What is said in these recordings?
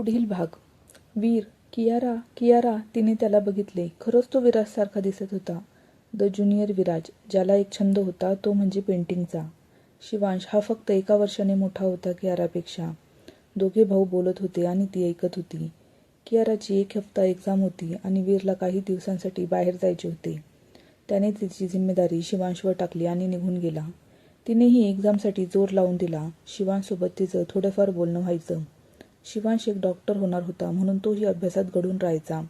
पुढील भाग. वीर कियारा कियारा तिने त्याला बघितले. खरंच तो विराजसारखा दिसत होता. द ज्युनियर विराज ज्याला एक छंद होता तो म्हणजे पेंटिंगचा. शिवांश हा फक्त एका वर्षाने मोठा होता कियारापेक्षा. दोघे भाऊ बोलत होते आणि ती ऐकत होती. कियाराची एक हफ्ता एक्झाम होती आणि वीरला काही दिवसांसाठी बाहेर जायचे होते. त्याने तिची जिम्मेदारी शिवांशवर टाकली आणि निघून गेला. तिनेही एक्झामसाठी जोर लावून दिला. शिवांशसोबत तिचं थोडंफार बोलणं व्हायचं. शिवांश एक डॉक्टर होणार होता म्हणून तोही अभ्यासात घडून राहायचा.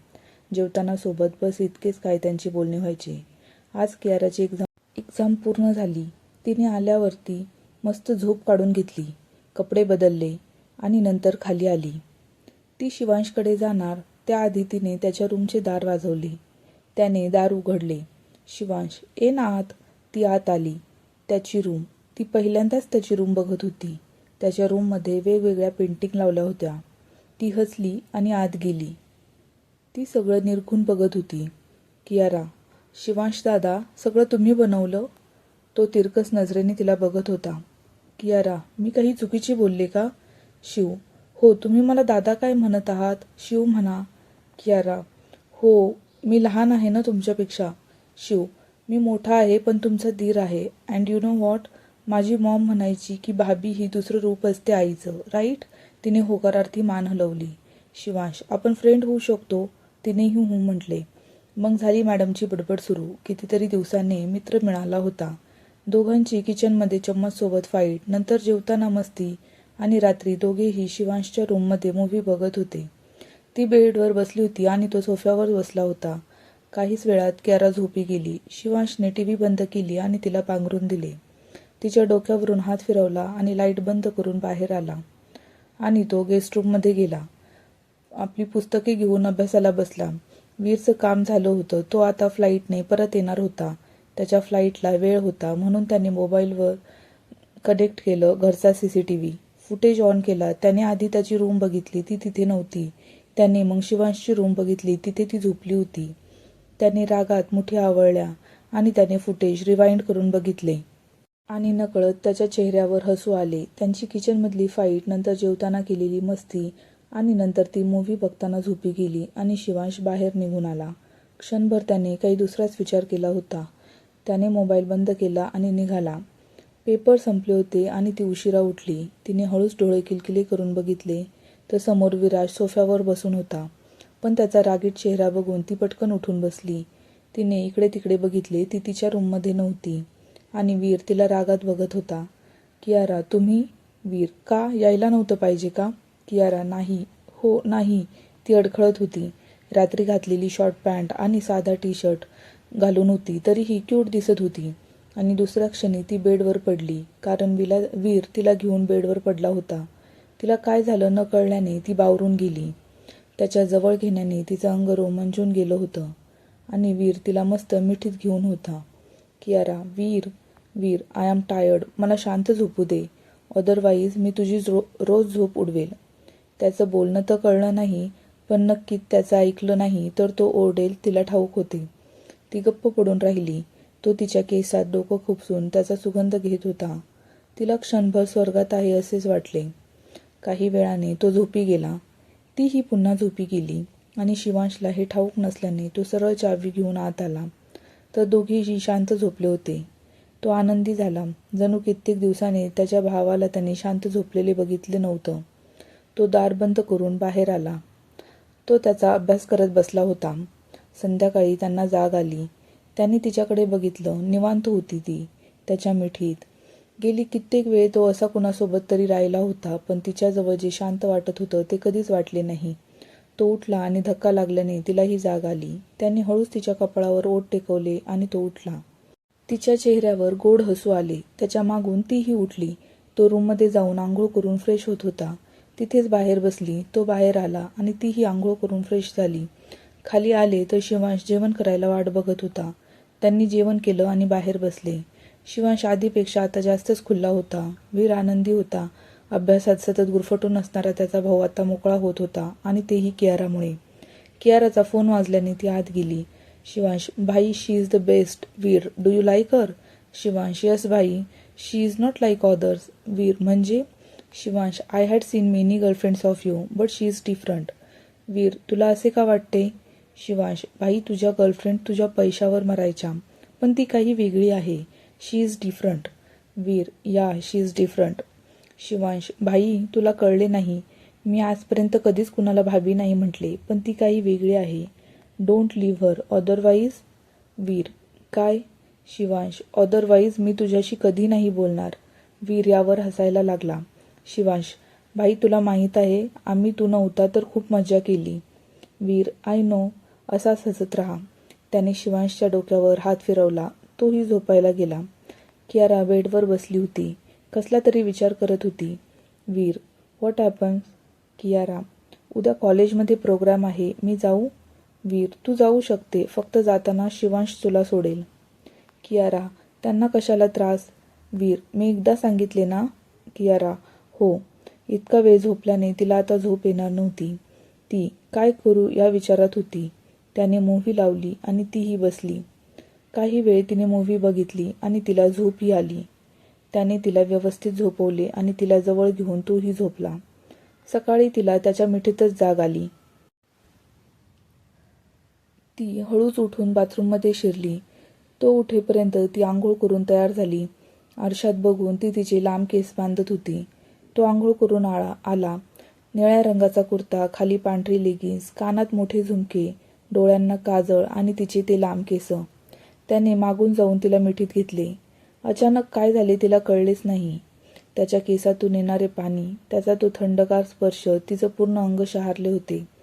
जेवताना सोबत बस इतकेच काय त्यांची बोलणे व्हायचे. आज कियाराची एक्झाम एक्झाम पूर्ण झाली. तिने आल्यावरती मस्त झोप काढून घेतली. कपडे बदलले आणि नंतर खाली आली. ती शिवांशकडे जाणार त्याआधी तिने त्याच्या रूमचे दार वाजवले. त्याने दार उघडले. शिवांश ए ना आत. ती आत आली. त्याची रूम ती पहिल्यांदाच त्याची रूम बघत होती. त्याच्या रूममध्ये वेगवेगळ्या पेंटिंग लावल्या होत्या. ती हसली आणि आत गेली. ती सगळं निरखून बघत होती. कियारा शिवांश दादा सगळं तुम्ही बनवलं? तो तिरकस नजरेने तिला बघत होता. कियारा मी काही चुकीची बोलले का? शिव हो तुम्ही मला दादा काय म्हणत आहात? शिव म्हणा. कियारा हो मी लहान आहे ना तुमच्यापेक्षा? शिव मी मोठा आहे पण तुमचा धीर आहे. अँड यू नो वॉट माझी मॉम म्हणायची की भाभी ही दुसरं रूप असते आईचं. राईट. तिने होकारार्थी मान हलवली. शिवांश आपण फ्रेंड होऊ शकतो. तिनेही हो म्हटले. मग झाली मॅडमची बडबड सुरू. कितीतरी दिवसांनी मित्र मिळाला होता. दोघांची किचनमध्ये चम्मचसोबत फाईट नंतर जेवताना मस्ती आणि रात्री दोघेही शिवांशच्या रूममध्ये मूव्ही बघत होते. ती बेडवर बसली होती आणि तो सोफ्यावर बसला होता. काहीच वेळात कॅरा झोपी गेली. शिवांशने टी व्ही बंद केली आणि तिला पांघरून दिले. तिच्या डोक्यावरून हात फिरवला आणि लाइट बंद करून बाहेर आला. आणि तो गेस्ट रूममध्ये गेला. आपली पुस्तके घेऊन अभ्यासाला बसला. वीरचं काम झालं होतं. तो आता फ्लाईटने परत येणार होता. त्याच्या फ्लाईटला वेळ होता म्हणून त्याने मोबाईलवर कनेक्ट केलं घरचा C C T V. Footage on केला. त्याने आधी त्याची रूम बघितली. ती तिथे नव्हती. त्याने मग शिवांशची रूम बघितली. तिथे ती झोपली होती. त्याने रागात मुठी आवळल्या आणि त्याने फुटेज रिवाइंड करून बघितले. आणि नकळत त्याच्या चेहऱ्यावर हसू आले. त्यांची किचनमधली फाईट नंतर जेवताना केलेली मस्ती आणि नंतर ती मूव्ही बघताना झोपी गेली आणि शिवांश बाहेर निघून आला. क्षणभर त्याने काही दुसराच विचार केला होता. त्याने मोबाईल बंद केला आणि निघाला. पेपर संपले होते आणि ती उशिरा उठली. तिने हळूच डोळे किलकिले करून बघितले तर समोर विराज सोफ्यावर बसून होता. पण त्याचा रागीट चेहरा बघून ती पटकन उठून बसली. तिने इकडे तिकडे बघितले ती तिच्या रूममध्ये नव्हती. आणि वीर तिला रागात बघत होता. कियारा तुम्ही वीर का यायला नव्हतं पाहिजे का? कियारा नाही. हो नाही. ती अडखळत होती. रात्री घातलेली शॉर्ट पॅन्ट आणि साधा टी शर्ट घालून होती तरीही क्यूट दिसत होती. आणि दुसऱ्या क्षणी ती बेडवर पडली कारण विला वीर तिला घेऊन बेडवर पडला होता. तिला काय झालं न कळल्याने ती बावरून गेली. त्याच्याजवळ घेण्याने तिचं अंग रोमांचून गेलं होतं. आणि वीर तिला मस्त मिठीत घेऊन होता. Kiara Veer Veer I am tired मला शांत झोपू दे. अदरवाईज मी तुझी रो रोज झोप उडवेल. त्याचं बोलणं तर कळलं नाही पण नक्कीच त्याचं ऐकलं नाही तर तो ओरडेल तिला ठाऊक होते. ती गप्प पडून राहिली. तो तिच्या केसात डोकं खुपसून त्याचा सुगंध घेत होता. तिला क्षणभर स्वर्गात आहे असेच वाटले. काही वेळाने तो झोपी गेला. तीही पुन्हा झोपी गेली आणि शिवांशला हे ठाऊक नसल्याने तो सरळ चावी घेऊन आत आला. तर दोघीही शांत झोपले होते. तो आनंदी झाला. जणू कित्येक दिवसाने त्याच्या भावाला त्याने शांत झोपलेले बघितले नव्हतं. तो दार बंद करून बाहेर आला. तो त्याचा अभ्यास करत बसला होता. संध्याकाळी त्यांना जाग आली. त्यांनी तिच्याकडे बघितलं. निवांत होती ती त्याच्या मिठीत. गेली कित्येक वेळ तो असा कुणासोबत तरी राहिला होता पण तिच्याजवळ जे शांत वाटत होतं ते कधीच वाटले नाही. तो उठला आणि धक्का लागल्याने तिलाही जाग आली. त्याने हळूच तिच्या कपाळावर ओठ टेकवले आणि तो उठला. तिच्या चेहऱ्यावर गोड हसू आले. त्याच्या मागून तीही उठली. तो रूममध्ये जाऊन आंघोळ करून फ्रेश होत होता. तिथेच बाहेर बसली. तो बाहेर आला आणि तीही आंघोळ करून फ्रेश झाली. खाली आले तर शिवांश जेवण करायला वाट बघत होता. त्यांनी जेवण केलं आणि बाहेर बसले. शिवांश आधीपेक्षा आता जास्तच खुल्ला होता. वीर आनंदी होता. अभ्यासात सतत गुरफटून असणारा त्याचा भाऊ आता मोकळा होत होता आणि तेही कियारामुळे. कियाराचा फोन वाजल्याने ती आत गेली. शिवांश भाई she is the best Veer do you like her Shivansh yes भाई she is not like others Veer म्हणजे Shivansh I had seen many girlfriends of you but she is different Veer तुला असे का वाटते? शिवांश भाई तुझ्या गर्लफ्रेंड तुझ्या पैशावर मरायच्या पण ती काही वेगळी आहे शी इज डिफरंट वीर या शी इज डिफरंट शिवांश भाई तुला कळले नाही मी आजपर्यंत कधीच कुणाला भाभी नाही म्हटले पण ती काही वेगळी आहे don't leave her otherwise Veer. काय? शिवांश. अदरवाईज मी तुझ्याशी कधी नाही बोलणार. वीर यावर हसायला लागला. शिवांश भाई तुला माहीत आहे आम्ही तू नव्हता तर खूप मजा केली. वीर आय नो असाच हसत राहा. त्याने शिवांशच्या डोक्यावर हात फिरवला. तोही झोपायला गेला. कियारा बेडवर बसली होती. कसला तरी विचार करत होती. वीर व्हॉट हॅपन कियारा उद्या कॉलेजमध्ये प्रोग्राम आहे. मी जाऊ? वीर तू जाऊ शकते. फक्त जाताना शिवांश तुला सोडेल. कियारा त्यांना कशाला त्रास? वीर मी एकदा सांगितले ना? कियारा हो. इतका वेळ झोपल्याने तिला आता झोप येणार नव्हती. ती काय करू या विचारात होती. त्याने मूव्ही लावली आणि तीही बसली. काही वेळ तिने मूव्ही बघितली आणि तिला झोपही आली. त्याने तिला व्यवस्थित झोपवले आणि तिला जवळ घेऊन तोही झोपला. सकाळी तिला त्याच्या मिठीतच जाग आली. ती हळूच उठून बाथरूममध्ये शिरली. तो उठेपर्यंत ती आंघोळ करून तयार झाली. आरशात बघून ती तिचे लांब केस बांधत होती. तो आंघोळ करून आळा आला. निळ्या रंगाचा कुर्ता खाली पांढरी लेगिन्स कानात मोठे झुमके डोळ्यांना काजळ आणि तिचे ते लांब केस. त्याने मागून जाऊन तिला मिठीत घेतले. अचानक काय झाले तिला कळलेच नाही. त्याच्या केसातून येणारे पाणी त्याचा तो थंडगार स्पर्श तिचं पूर्ण अंग शहारले होते.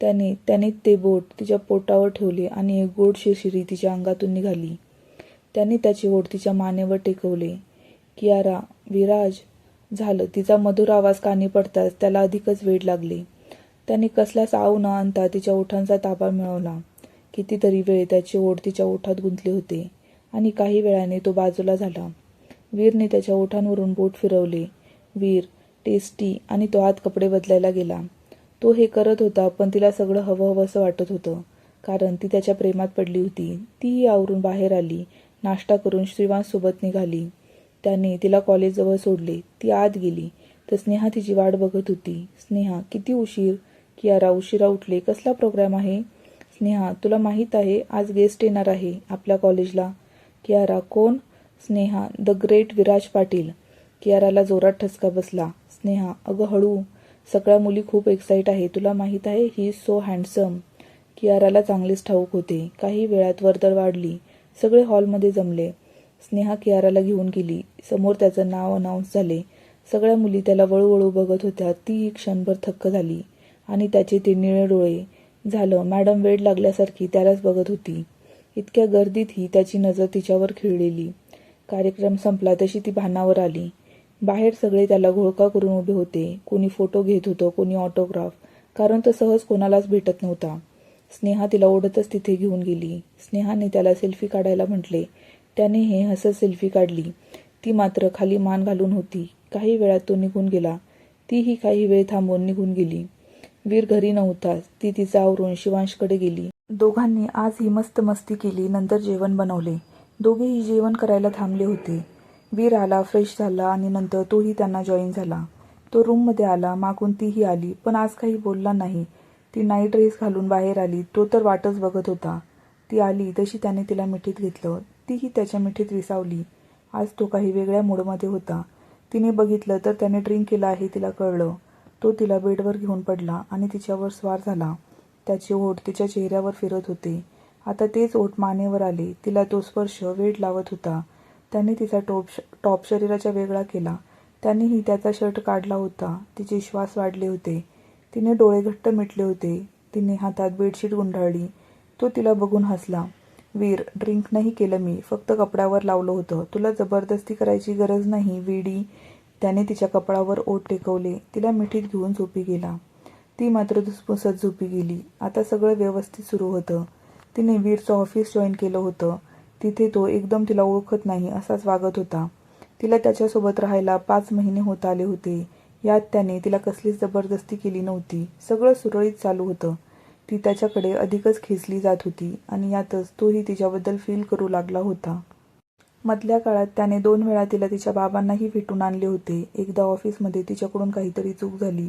त्याने त्याने ते बोट तिच्या पोटावर ठेवले आणि एक गोड शिरशिरी तिच्या अंगातून निघाली. त्याने त्याचे ओठ तिच्या मानेवर टेकवले. कियारा विराज झालं. तिचा मधुर आवाज कानी पडताच त्याला अधिकच वेळ लागले. त्याने कसलाच आव न आणता तिच्या ओठांचा ताबा मिळवला. कितीतरी वेळ त्याचे ओठ तिच्या ओठात गुंतले होते आणि काही वेळाने तो बाजूला झाला. वीरने त्याच्या ओठांवरून बोट फिरवले. वीर टेस्टी आणि तो आत कपडे बदलायला गेला. तो हे करत होता पण तिला सगळं हवं हवंसं वाटत होतं. कारण ती त्याच्या प्रेमात पडली होती. तीही आवरून बाहेर आली नाश्ता करून श्रीवांसोबत निघाली. त्याने तिला कॉलेजजवळ सोडले. ती आत गेली. तर स्नेहा तिची वाट बघत होती. स्नेहा किती उशीर? कियारा उशिरा उठले. कसला प्रोग्राम आहे? स्नेहा तुला माहीत आहे आज गेस्ट येणार आहे आपल्या कॉलेजला कियारा कोण? Sneha the great Viraj Patil. कियाराला जोरात ठसका बसला. स्नेहा अगं हळू. सगळ्या मुली खूप एक्साईट आहे. तुला माहीत आहे ही इज सो हँडसम कियाराला चांगलेच ठाऊक होते. काही वेळात वर्दळ वाढली. सगळे हॉलमध्ये जमले. स्नेहा कियाराला घेऊन गेली. समोर त्याचं नाव अनाऊन्स झाले. सगळ्या मुली त्याला वळूवळू बघत होत्या. तीही क्षणभर थक्क झाली. आणि त्याचे ते निळे डोळे. झालं. मॅडम वेळ लागल्यासारखी त्यालाच बघत होती. इतक्या गर्दीतही त्याची नजर तिच्यावर खिळलेली. कार्यक्रम संपला. तशी ती भानावर आली. बाहेर सगळे त्याला घोळका करून उभे होते. कोणी फोटो घेत होतं कोणी ऑटोग्राफ कारण तो सहज कोणालाच भेटत नव्हता. स्नेहा तिला ओढतच तिथे घेऊन गेली. स्नेहाने त्याला सेल्फी काढायला म्हटले त्याने हे हसत सेल्फी काढली. ती मात्र खाली मान घालून होती. काही वेळात तो निघून गेला. तीही काही वेळ थांबून निघून गेली. वीर घरी नव्हताच ती तिचा आवरून शिवांशकडे गेली. दोघांनी आज ही मस्त मस्ती केली. नंतर जेवण बनवले. दोघेही जेवण करायला थांबले होते. वीर आला फ्रेश झाला आणि नंतर तोही त्यांना जॉईन झाला. तो रूममध्ये आला मागून तीही आली पण आज काही बोलला नाही. ती नाईट ड्रेस घालून बाहेर आली तो तर वाटच बघत होता. ती आली तशी त्याने तिला मिठीत घेतलं. तीही त्याच्या मिठीत विसावली. आज तो काही वेगळ्या मूडमध्ये होता. तिने बघितलं तर त्याने ड्रिंक केलं आहे तिला कळलं. तो तिला बेडवर घेऊन पडला आणि तिच्यावर स्वार झाला. त्याचे ओठ तिच्या चेहऱ्यावर फिरत होते. आता तेच ओठ मानेवर आले. तिला तो स्पर्श वेळ लावत होता. त्याने तिचा टॉप टॉप शरीराच्या वेगळा केला. त्यानेही त्याचा शर्ट काढला होता. तिचे श्वास वाढले होते. तिने डोळे घट्ट मिटले होते. तिने हातात बेडशीट गुंडाळली. तो तिला बघून हसला. वीर ड्रिंक नाही केलं मी. फक्त कपड्यावर लावलं होतं. तुला जबरदस्ती करायची गरज नाही विडी त्याने तिच्या कपडावर ओठ टेकवले. तिला मिठीत घेऊन झोपी गेला. ती मात्र धुसफुसत झोपी गेली. आता सगळं व्यवस्थित सुरू होतं. तिने वीरचं ऑफिस जॉईन केलं होतं. तिथे तो एकदम तिला ओळखत नाही असाच वागत होता. तिला त्याच्यासोबत राहायला पाच महिने होत आले होते. यात त्याने तिला कसलीच जबरदस्ती केली नव्हती. सगळं सुरळीत चालू होतं. ती त्याच्याकडे अधिकच खेचली जात होती आणि यातच तोही तिच्याबद्दल फील करू लागला होता. मधल्या काळात त्याने दोन वेळा तिला तिच्या बाबांनाही भेटून आणले होते. एकदा ऑफिसमध्ये तिच्याकडून काहीतरी चूक झाली.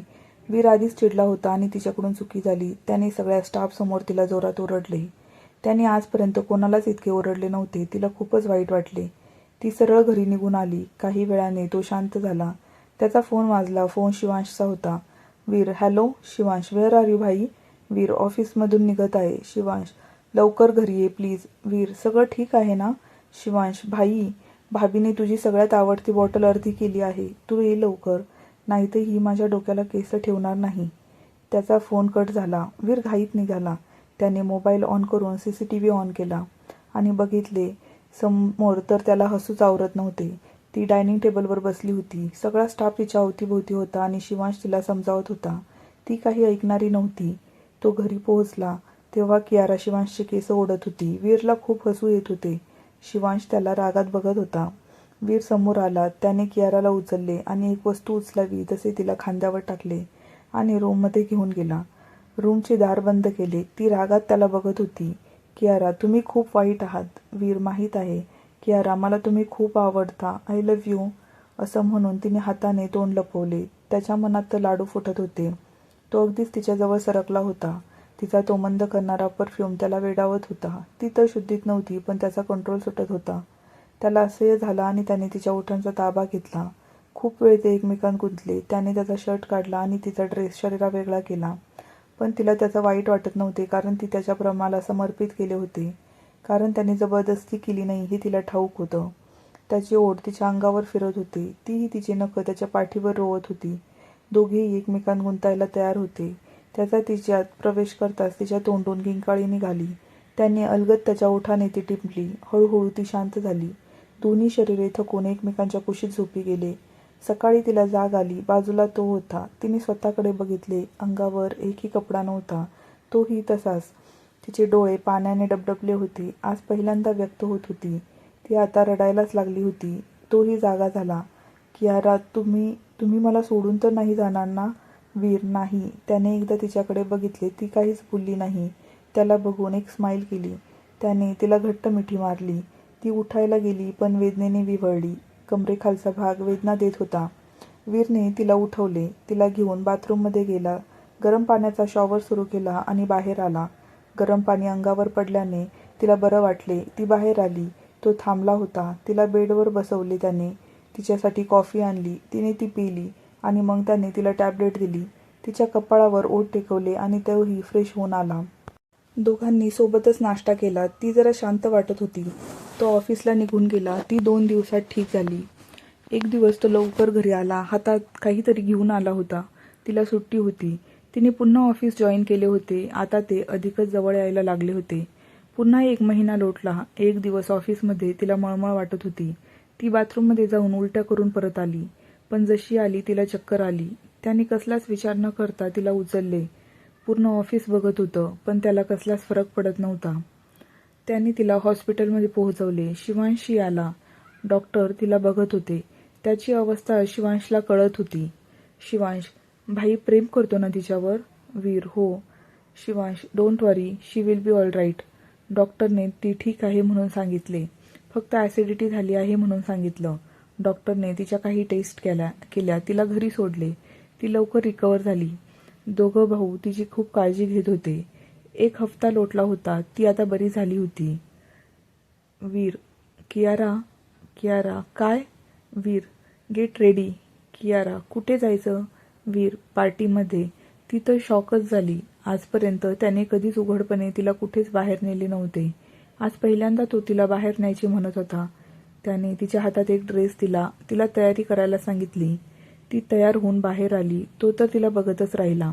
वीर आधीच चिडला होता आणि तिच्याकडून चुकी झाली. त्याने सगळ्या स्टाफसमोर तिला जोरात ओरडले. त्याने आजपर्यंत कोणालाच इतके ओरडले नव्हते. तिला खूपच वाईट वाटले. ती सरळ घरी निघून आली. काही वेळाने तो शांत झाला. त्याचा फोन वाजला. फोन शिवांशचा होता. Veer hello Shivansh. Where are you भाई? वीर ऑफिसमधून निघत आहे. शिवांश लवकर घरी ये प्लीज. वीर सगळं ठीक आहे ना? शिवांश भाई भाभीने तुझी सगळ्यात आवडती बॉटल अर्धी केली आहे. तू ये लवकर. नाहीतर ही माझ्या डोक्याला केस ठेवणार नाही. त्याचा फोन कट झाला. वीर घाईत निघाला. त्याने मोबाईल ऑन करून C C T V on केला आणि बघितले समोर तर त्याला हसूच आवरत नव्हते. ती डायनिंग टेबलवर बसली होती. सगळा स्टाफ तिच्या अवतीभोवती होता आणि शिवांश तिला समजावत होता. ती काही ऐकणारी नव्हती. तो घरी पोहोचला तेव्हा कियारा शिवांशचे केस ओढत होती. वीरला खूप हसू येत होते. शिवांश त्याला रागात बघत होता. वीर समोर आला. त्याने कियाराला उचलले आणि एक वस्तू उचलावी तसे तिला खांद्यावर टाकले आणि रूममध्ये घेऊन गेला. रूमचे दार बंद केले. ती रागात त्याला बघत होती. कियारा तुम्ही खूप वाईट आहात. वीर माहीत आहे. कियारा मला तुम्ही खूप आवडता. आय लव्ह यू असं म्हणून तिने हाताने तोंड लपवले. त्याच्या मनात तर लाडू फुटत होते. तो अगदीच तिच्याजवळ सरकला होता. तिचा तो मंद करणारा परफ्यूम त्याला वेडावत होता. ती तर शुद्धीत नव्हती पण त्याचा कंट्रोल सुटत होता. त्याला असह्य झाला आणि त्याने तिच्या ओठांचा ताबा घेतला. खूप वेळ ते एकमेकांत गुंतले. त्याने त्याचा शर्ट काढला आणि तिचा ड्रेस शरीरा वेगळा केला. पण तिला त्याचं वाईट वाटत नव्हते कारण ती त्याच्या प्रेमाला समर्पित केले होते. कारण त्याने जबरदस्ती केली नाही हे तिला ठाऊक होतं. त्याची ओढ तिच्या अंगावर फिरत होती. तीही तिची नखं त्याच्या पाठीवर रोवत होती. दोघेही एकमेकांत गुंतायला तयार होते. त्याचा तिच्यात प्रवेश करताच तिच्या तोंडून किंकाळी निघाली. त्याने अलगद त्याच्या ओठाने ती टिपली. हळूहळू ती शांत झाली. दोन्ही शरीरे थकून एकमेकांच्या कुशीत झोपी गेले. सकाळी तिला जाग आली. बाजूला तो होता. तिने स्वतःकडे बघितले. अंगावर एकही कपडा नव्हता. तोही तसाच. तिचे डोळे पाण्याने डबडबले होते. आज पहिल्यांदा व्यक्त होत होती. ती आता रडायलाच लागली होती. तोही जागा झाला. कियारा तुम्ही तुम्ही मला सोडून तर नाही जाणार ना? वीर नाही. त्याने एकदा तिच्याकडे बघितले. ती काहीच बोलली नाही. त्याला बघून एक स्माईल केली. त्याने तिला घट्ट मिठी मारली. ती उठायला गेली पण वेदनेने विव्हळली कमरेखालचा भाग वेदना देत होता. वीरने तिला उठवले. तिला घेऊन बाथरूममध्ये गेला. गरम पाण्याचा शॉवर सुरू केला आणि बाहेर आला. गरम पाणी अंगावर पडल्याने तिला बरं वाटले. ती बाहेर आली. तो थांबला होता. तिला बेडवर बसवले त्याने. तिच्यासाठी कॉफी आणली. तिने ती पिली आणि मग त्याने तिला टॅबलेट दिली. तिच्या कपाळावर ओठ टेकवले आणि तोही फ्रेश होऊन आला. दोघांनी सोबतच नाश्ता केला. ती जरा शांत वाटत होती. तो ऑफिसला निघून गेला. ती दोन दिवसात ठीक झाली. एक दिवस तो लवकर घरी आला. हातात काहीतरी घेऊन आला होता. तिला सुट्टी होती. तिने पुन्हा ऑफिस जॉईन केले होते. आता ते अधिकच जवळ यायला लागले होते. पुन्हा एक महिना लोटला. एक दिवस ऑफिसमध्ये तिला मळमळ वाटत होती. ती बाथरूममध्ये जाऊन उलट्या करून परत आली. पण जशी आली तिला चक्कर आली. त्याने कसलाच विचार न करता तिला उचलले. पूर्ण ऑफिस बघत होतं पण त्याला कसलाच फरक पडत नव्हता. त्याने तिला हॉस्पिटलमध्ये पोहोचवले. शिवांशी आला. डॉक्टर तिला बघत होते. त्याची अवस्था शिवांशला कळत होती. शिवांश भाई प्रेम करतो ना तिच्यावर? वीर हो. Shivansh don't worry she will be all right डॉक्टरने ती ठीक आहे म्हणून सांगितले. फक्त ॲसिडिटी झाली आहे म्हणून सांगितलं. डॉक्टरने तिच्या काही टेस्ट केल्या केल्या. तिला घरी सोडले. ती लवकर रिकवर झाली. दोघं भाऊ तिची खूप काळजी घेत होते. एक हफ्ता लोटला होता ती आता बरी झाली होती. वीर कियारा कियारा काय? वीर गेट रेडी कियारा कुठे जायचं? वीर पार्टीमध्ये. ती तर शॉकच झाली. आजपर्यंत त्याने कधीच उघडपणे तिला कुठेच बाहेर नेले नव्हते. आज पहिल्यांदा तो तिला बाहेर न्यायची म्हणत होता. त्याने तिच्या हातात एक ड्रेस दिला. तिला तयारी करायला सांगितली. ती तयार होऊन बाहेर आली. तो तर तिला बघतच राहिला.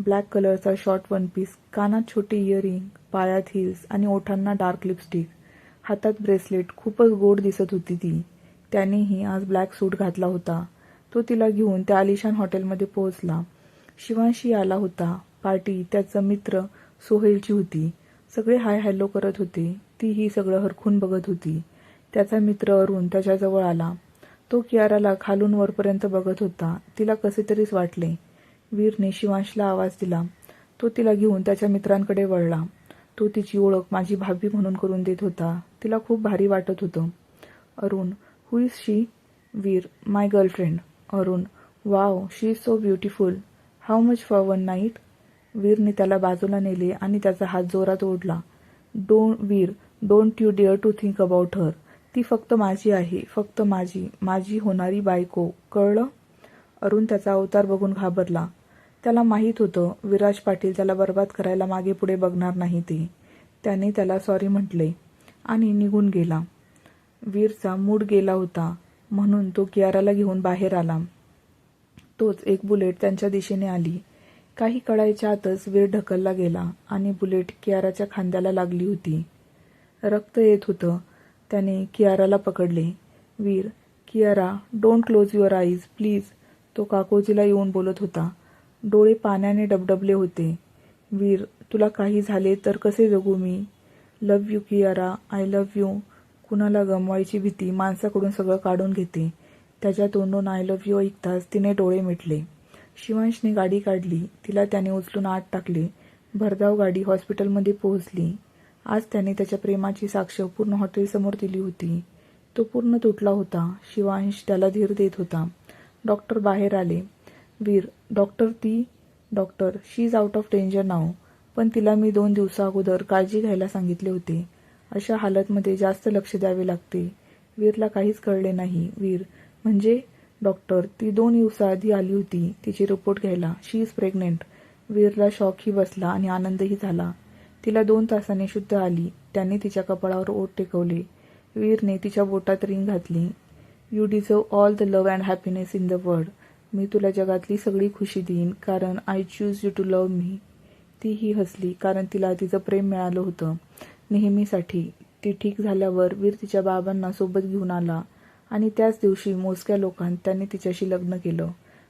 ब्लॅक कलरचा शॉर्ट वन पीस कानात छोटी इयरिंग पायात हिल्स आणि ओठांना डार्क लिपस्टिक. हातात ब्रेसलेट खूपच गोड दिसत होती ती. त्यानेही आज ब्लॅक सूट घातला होता. तो तिला घेऊन त्या आलिशान हॉटेलमध्ये पोहोचला. शिवांशी आला होता. पार्टी त्याचा मित्र सोहेलची होती. सगळे हाय हॅलो करत होते. तीही सगळं हरखून बघत होती. त्याचा मित्र अरुण त्याच्याजवळ आला. तो कियाराला खालून वरपर्यंत बघत होता. तिला कसे तरीच वाटले. वीरने शिवांशला आवाज दिला. तो तिला घेऊन त्याच्या मित्रांकडे वळला. तो तिची ओळख माझी भाभी म्हणून करून देत होता. तिला खूप भारी वाटत होतं. Arun who is she Veer my girlfriend Arun wow she is so beautiful how much for one night वीरने त्याला बाजूला नेले आणि त्याचा हात जोरात ओढला. Don't Veer don't you dare to think about her ती फक्त माझी आहे फक्त माझी माझी होणारी बायको. कळलं? अरुण त्याचा अवतार बघून घाबरला. त्याला माहीत होतं विराज पाटील त्याला बर्बाद करायला मागे पुढे बघणार नाही ते. त्याने त्याला सॉरी म्हटले आणि निघून गेला. वीरचा मूड गेला होता म्हणून तो कियाराला घेऊन बाहेर आला. तोच एक बुलेट त्यांच्या दिशेने आली. काही कळायच्या आतच वीर ढकलला गेला आणि बुलेट कियाराच्या खांद्याला लागली होती. रक्त येत होतं त्याने कियाराला पकडले. Veer Kiara don't close your eyes please तो काकोजीला येऊन बोलत होता. डोळे पाण्याने डबडबले होते. वीर तुला काही झाले तर कसे जगू मी? Love you Kiara. I love you कुणाला गमवायची भीती माणसाकडून सगळं काढून घेते. त्याच्या तोंडून आय लव्ह यू ऐकताच तिने डोळे मिटले. शिवांशने गाडी काढली. तिला त्याने उचलून आत टाकले. भरधाव गाडी हॉस्पिटलमध्ये पोहोचली. आज त्याने त्याच्या प्रेमाची साक्ष पूर्ण हॉटेलसमोर दिली होती. तो पूर्ण तुटला होता. शिवांश त्याला धीर देत होता. डॉक्टर बाहेर आले. वीर डॉक्टर ती doctor she is out of danger नाव पण तिला मी दोन दिवसा अगोदर काळजी घ्यायला सांगितले होते. अशा हालतमध्ये जास्त लक्ष द्यावे लागते. वीरला काहीच कळले नाही. वीर म्हणजे? डॉक्टर ती दोन दिवसाआधी आली होती. तिची रिपोर्ट घ्यायला. शी इज प्रेग्नेंट. वीरला शॉकही बसला आणि आनंदही झाला. तिला दोन तासाने शुद्ध आली. त्याने तिच्या कपाळावर ओठ टेकवले. वीरने तिच्या बोटात रिंग घातली. You deserve all the love and happiness in the world मी तुला जगातली सगळी खुशी देईन कारण I choose you to love मी तीही हसली कारण तिला तिचं प्रेम मिळालं होतं. नेहमीसाठी ती ठीक झाल्यावर वीर तिच्या बाबांना सोबत घेऊन आला. आणि त्याच दिवशी मोजक्या लोकांत त्यांनी तिच्याशी लग्न केलं.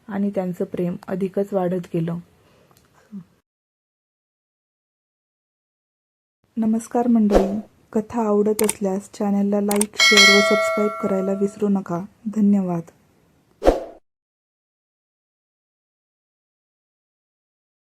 आणि त्यांचं प्रेम अधिकच वाढत गेलं. नमस्कार मंडळी. कथा आवडत असल्यास चॅनलला लाईक शेअर व सबस्क्राईब करायला विसरू नका. धन्यवाद.